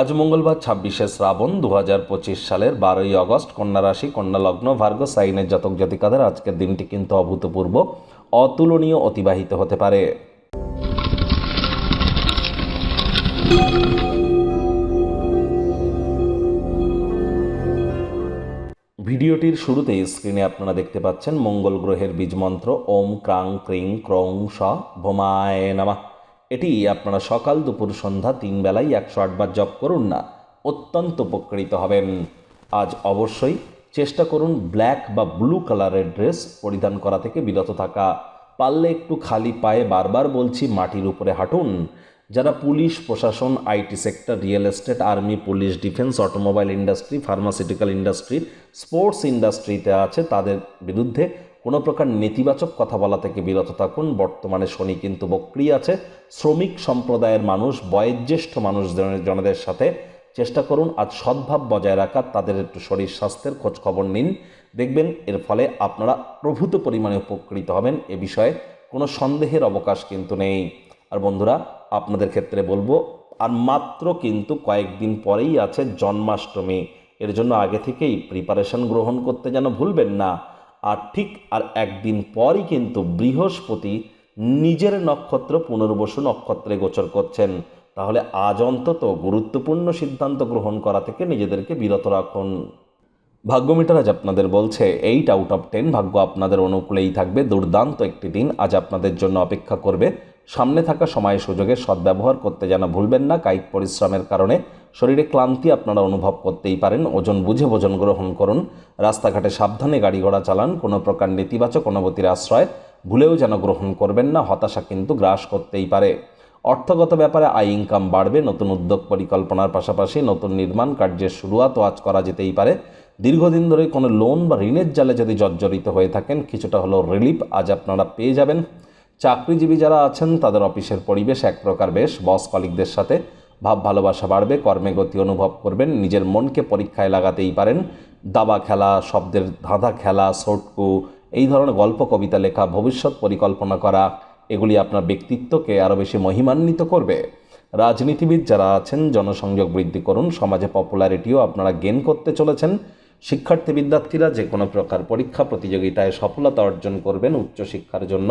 আজ মঙ্গলবার ছাব্বিশে শ্রাবণ দু হাজার পঁচিশ সালের বারোই আগস্ট কন্যা রাশি কন্যা লগ্ন ভার্গ সাইনের জাতক জাতিকাদের আজকের দিনটি কিন্তু অভূতপূর্ব, অতুলনীয়, অতিবাহিত হতে পারে। ভিডিওটির শুরুতেই স্ক্রিনে আপনারা দেখতে পাচ্ছেন মঙ্গল গ্রহের বীজ মন্ত্র, ওম ক্রাং ক্রিং ক্রং স ভোমায় নামা। এটি আপনারা সকাল দুপুর সন্ধ্যা তিন বেলায় একশো আটবার জপ করুন না, অত্যন্ত উপকৃত হবেন। আজ অবশ্যই চেষ্টা করুন ব্ল্যাক বা ব্লু কালারের ড্রেস পরিধান করা থেকে বিরত থাকা। পারলে একটু খালি পায়ে বারবার বলছি মাটির উপরে হাঁটুন। যারা পুলিশ, প্রশাসন, IT sector, real estate, army, police, defence, automobile industry, pharmaceutical industry, sports ইন্ডাস্ট্রিতে আছে তাদের বিরুদ্ধে কোনো প্রকার নেতিবাচক কথা বলা থেকে বিরত থাকুন। বর্তমানে শনি কিন্তু বক্রি আছে। শ্রমিক সম্প্রদায়ের মানুষ, বয়োজ্যেষ্ঠ মানুষ জনদের সাথে চেষ্টা করুন। আজ সদ্ভাব বজায় রাখার, তাদের একটু শরীর স্বাস্থ্যের খোঁজ খবর নিন। দেখবেন এর ফলে আপনারা প্রভূত পরিমাণে উপকৃত হবেন। এ বিষয়ে কোনো সন্দেহের অবকাশ কিন্তু নেই। আর বন্ধুরা, আপনাদের ক্ষেত্রে বলব, আর মাত্র কিন্তু কয়েকদিন পরেই আছে জন্মাষ্টমী। এর জন্য আগে থেকেই প্রিপারেশন গ্রহণ করতে যেন ভুলবেন না। আর ঠিক আর একদিন পরই কিন্তু বৃহস্পতি নিজের নক্ষত্র পুনর্বসু নক্ষত্রে গোচর করছেন। তাহলে আজ অন্তত গুরুত্বপূর্ণ সিদ্ধান্ত গ্রহণ করা থেকে নিজেদেরকে বিরত রাখুন। ভাগ্যমিটার আজ আপনাদের বলছে, এইট আউট অফ টেন ভাগ্য আপনাদের অনুকূলেই থাকবে। দুর্দান্ত একটি দিন আজ আপনাদের জন্য অপেক্ষা করবে। সামনে থাকা সময় সুযোগের সদ্ব্যবহার করতে যেন ভুলবেন না, কায়িক পরিশ্রমের কারণে শরীরে ক্লান্তি আপনারা অনুভব করতেই পারেন। ওজন বুঝে ভোজন গ্রহণ করুন। রাস্তাঘাটে সাবধানে গাড়ি ঘোড়া চালান। কোনো প্রকার নেতিবাচক অনুভূতির আশ্রয় ভুলেও যেন গ্রহণ করবেন না, হতাশা কিন্তু গ্রাস করতেই পারে। অর্থগত ব্যাপারে আয় ইনকাম বাড়বে, নতুন উদ্যোগ পরিকল্পনার পাশাপাশি নতুন নির্মাণ কার্যের শুরুয়াতও আজ করা যেতেই পারে। দীর্ঘদিন ধরে কোনো লোন বা ঋণের জালে যদি জর্জরিত হয়ে থাকেন, কিছুটা হলো রিলিফ আজ আপনারা পেয়ে যাবেন। চাকরিজীবী যারা আছেন, তাদের অফিসের পরিবেশ এক প্রকার বেশ। বস কলিকদের সাথে ভাব ভালোবাসা বাড়বে, কর্মে গতি অনুভব করবেন, নিজের মনকে পরীক্ষায় লাগাতেই পারেন। দাবা খেলা, শব্দের ধাঁধা খেলা সটকু এই ধরনের গল্প, কবিতা লেখা, ভবিষ্যৎ পরিকল্পনা করা, এগুলি আপনার ব্যক্তিত্বকে আরও বেশি মহিমান্বিত করবে। রাজনীতিবিদ যারা আছেন, জনসংযোগ বৃদ্ধি করুন, সমাজে পপুলারিটিও আপনারা গেন করতে চলেছেন। শিক্ষার্থী বিদ্যার্থীরা যে কোনো প্রকার পরীক্ষা, প্রতিযোগিতায় সফলতা অর্জন করবেন উচ্চশিক্ষার জন্য।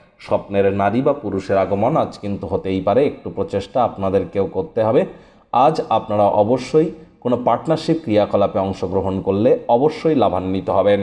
স্বপ্নের নারী বা পুরুষের আগমন আজ কিন্তু হতেই পারে, একটু প্রচেষ্টা আপনাদেরকেও করতে হবে। আজ আপনারা অবশ্যই কোনো পার্টনারশিপ ক্রিয়াকলাপে অংশগ্রহণ করলে অবশ্যই লাভান্বিত হবেন।